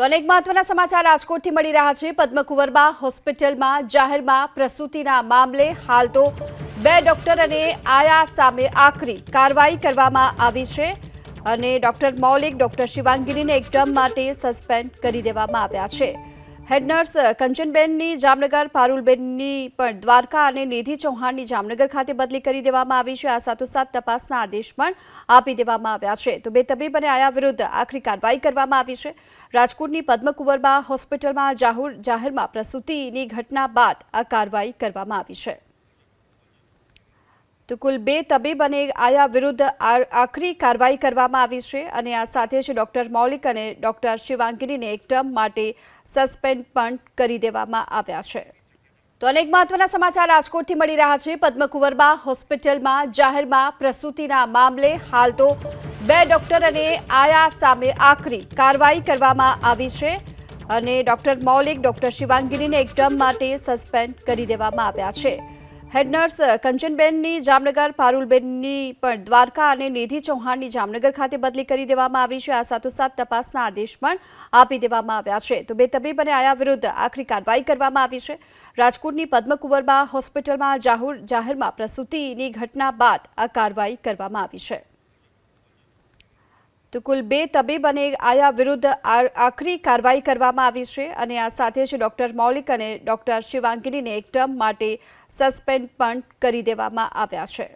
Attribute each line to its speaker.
Speaker 1: તો અનેક મહત્વના સમાચાર રાજકોટથી મળી રહ્યા છે. પદ્મકુંવરબા હોસ્પિટલમાં, જાહેરમાં પ્રસૂતિના મામલે હાલ તો બે ડોક્ટર અને આયા સામે આકરી કાર્યવાહી કરવામાં આવી છે અને ડોક્ટર મૌલિક, ડોક્ટર શિવાંગીરીને એક ટર્મ માટે સસ્પેન્ડ કરી દેવામાં આવ્યા છે. હેડ નર્સ કંચનબેનની જામનગર પારુલબેનની પણ દ્વારકા અને નિધિ ચૌહાણની જામનગર ખાતે બદલી કરી દેવામાં આવી છે. આ સાથોસાથ તપાસના આદેશ પણ આપી દેવામાં આવ્યા છે. તો બે તબીબ અને આયા વિરુદ્ધ આખરી કાર્યવાહી કરવામાં આવી છે. રાજકોટની પદ્મકુંવરબા હોસ્પિટલમાં જાહુર જાહેરમાં પ્રસૂતિની ઘટના બાદ આ કાર્યવાહી કરવામાં આવી છે. તો કુલ બે તબીબ અને આયા વિરુદ્ધ આખરી કાર્યવાહી કરવામાં આવી છે અને આ સાથે જ ડોક્ટર મૌલિક અને ડોક્ટર શિવાંગીનીને એક ટર્મ માટે સસ્પેન્ડ પણ કરી દેવામાં આવ્યા છે. તો અનેક મહત્વના સમાચાર રાજકોટથી મળી રહ્યા છે. પદ્મકુંવરમાં હોસ્પિટલમાં જાહેરમાં પ્રસૂતિના મામલે હાલ તો બે ડોક્ટર અને આયા સામે આકરી કાર્યવાહી કરવામાં આવી છે અને ડોક્ટર મૌલિક, ડોક્ટર શિવાંગીરીને એક ટર્મ માટે સસ્પેન્ડ કરી દેવામાં આવ્યા છે. હેડ નર્સ કંચનબેનની જામનગર, પારુલબેનની પણ દ્વારકા અને નિધિ ચૌહાણની જામનગર ખાતે બદલી કરી દેવામાં આવી છે. આ સાથોસાથ તપાસના આદેશ પણ આપી દેવામાં આવ્યા છે. તો બે તબીબ અને આયા વિરુદ્ધ આખરી કાર્યવાહી કરવામાં આવી છે. રાજકોટની પદ્મકુંવરબા હોસ્પિટલમાં જાહુર જાહેરમાં પ્રસૂતિની ઘટના બાદ આ કાર્યવાહી કરવામાં આવી છે. તો કુલ બે તબીબ અને આયા વિરુદ્ધ આખરી કાર્યવાહી કરવામાં આવી છે અને આ સાથે જ ડોક્ટર મૌલિક અને ડોક્ટર શિવાંગીનીને એક ટર્મ માટે સસ્પેન્ડ પણ કરી દેવામાં આવ્યા છે.